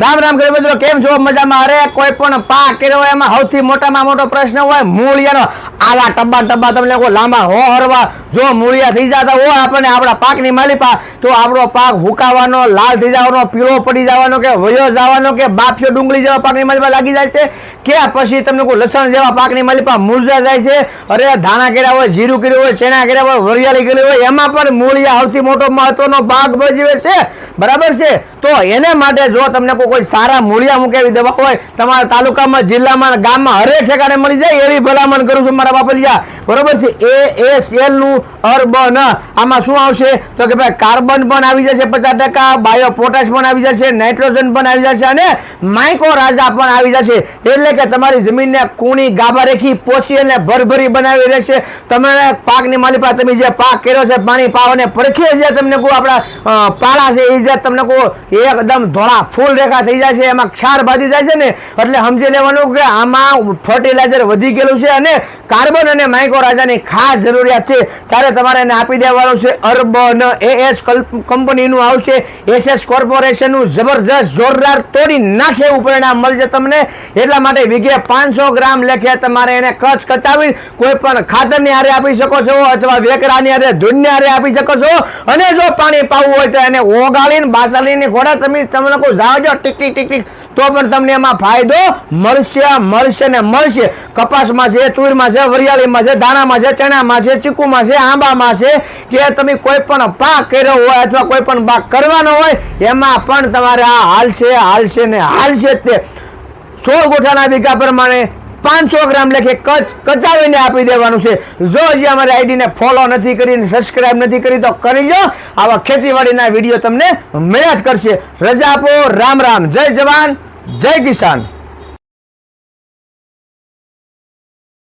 રામ રામ કરી મિત્રો, કેમ છો? મજામાં? અરે, કોઈ પણ પાક કર્યો હોય, એમાં સૌથી મોટામાં મોટો પ્રશ્ન હોય મૂળિયાનો. આવા ટબ્બા ટબ્બા તમને કોઈ લાંબા હો હરવા, જો મૂળિયા થઈ જતા હોય આપણને આપણા પાકની માલિપા, તો આપણો પાક હુકાવાનો, લાલ થઈ જવાનો, પીળો પડી જવાનો કે વયો જવાનો કે બાફિયો ડુંગળી જેવા પાકની માલિપા લાગી જાય છે? કે પછી તમને કોઈ લસણ જેવા પાકની માલિપા મૂરઝા જાય છે? અરે, ધાણા કર્યા હોય, જીરું કર્યું હોય, ચણા કર્યા હોય, વરિયાળી કરી હોય, એમાં પણ મૂળિયા સૌથી મોટો મહત્વનો ભાગ ભજવે છે. બરાબર છે? તો એને માટે જો તમને કોઈ કોઈ સારા મૂળિયા મૂકે દેવા હોય, તમારા તાલુકામાં, જિલ્લામાં, ગામમાં હરેક ઠેકાણે મળી જાય એવી ભલામણ કરું છું મારા બાપલિયા. બરોબર છે? એ એસ એલનું અર્બન. આમાં શું આવશે? તો કે ભાઈ કાર્બન પણ આવી જશે પચાસ ટકા બાયો પોટાશ પણ આવી જશે, નાઇટ્રોજન પણ આવી જશે અને માઇકો રાજા પણ આવી જશે. એટલે કે તમારી જમીનને કૂણી ગાભા રેખી પોચી અને ભરભરી બનાવી રહેશે. તમે પાકની માલિપા તમે જે પાક કર્યો છે, પાણી પાવ અને પરખીએ જે તમને કોઈ આપણા પાળા છે, એ જે તમને કહું એકદમ ધોળા ફૂલ રેખા થઈ જાય છે, એમાં ક્ષાર બાજી જાય છે ને, એટલે સમજી લેવાનું કે આમાં ફર્ટિલાઇઝર વધી ગયેલું છે અને કાર્બન અને માઇકો રાજાની ખાસ જરૂરિયાત છે. ત્યારે તમારે એને આપી દેવાનું છે અર્બન એએસ કંપનીનું આવશે. એસએસ કોર્પોરેશનનું જબરજસ્ત, જોરદાર તોડી નાખે એવું પરિણામ મળશે તમને. એટલા માટે વીઘે પાંચસો ગ્રામ લેખે તમારે એને કચ કચાવી કોઈ પણ ખાતરની હારે આપી શકો છો અથવા વેકરાની હારે, ધૂળની હારે આપી શકો છો. અને જો પાણી પાવું હોય તો એને ઓગાળીને બાસાલીની ઘોડા તમે તમે લોકો જાઓ ટીક ટીક ટીક ટીક. તો પણ તમને એમાં ફાયદો મળશે મળશે ને મળશે. કપાસમાં છે તુરમાં છે, વરિયાળીમાં છે, દાણામાં છે, ચણામાં છે, ચીકુમાં છે, આંબામાં છે, કે તમે કોઈ પણ પાક કર્યો હોય અથવા કોઈ પણ પાક કરવાનો હોય, એમાં પણ તમારે આ હાલશે હાલશે ને હાલશે તે. સોળ ગોઠાના વીઘા પ્રમાણે પાંચસો ગ્રામ લખે કચ કચાવીને આપી દેવાનું છે. જો હજી અમારી આઈડીને ફોલો નથી કરી સબસ્ક્રાઇબ નથી કરી, તો કરી લો આવા ખેતીવાડીના વીડિયો તમને મળ્યા જ કરશે. રજા આપો. રામ રામ. જય જવાન. જય કિસાન.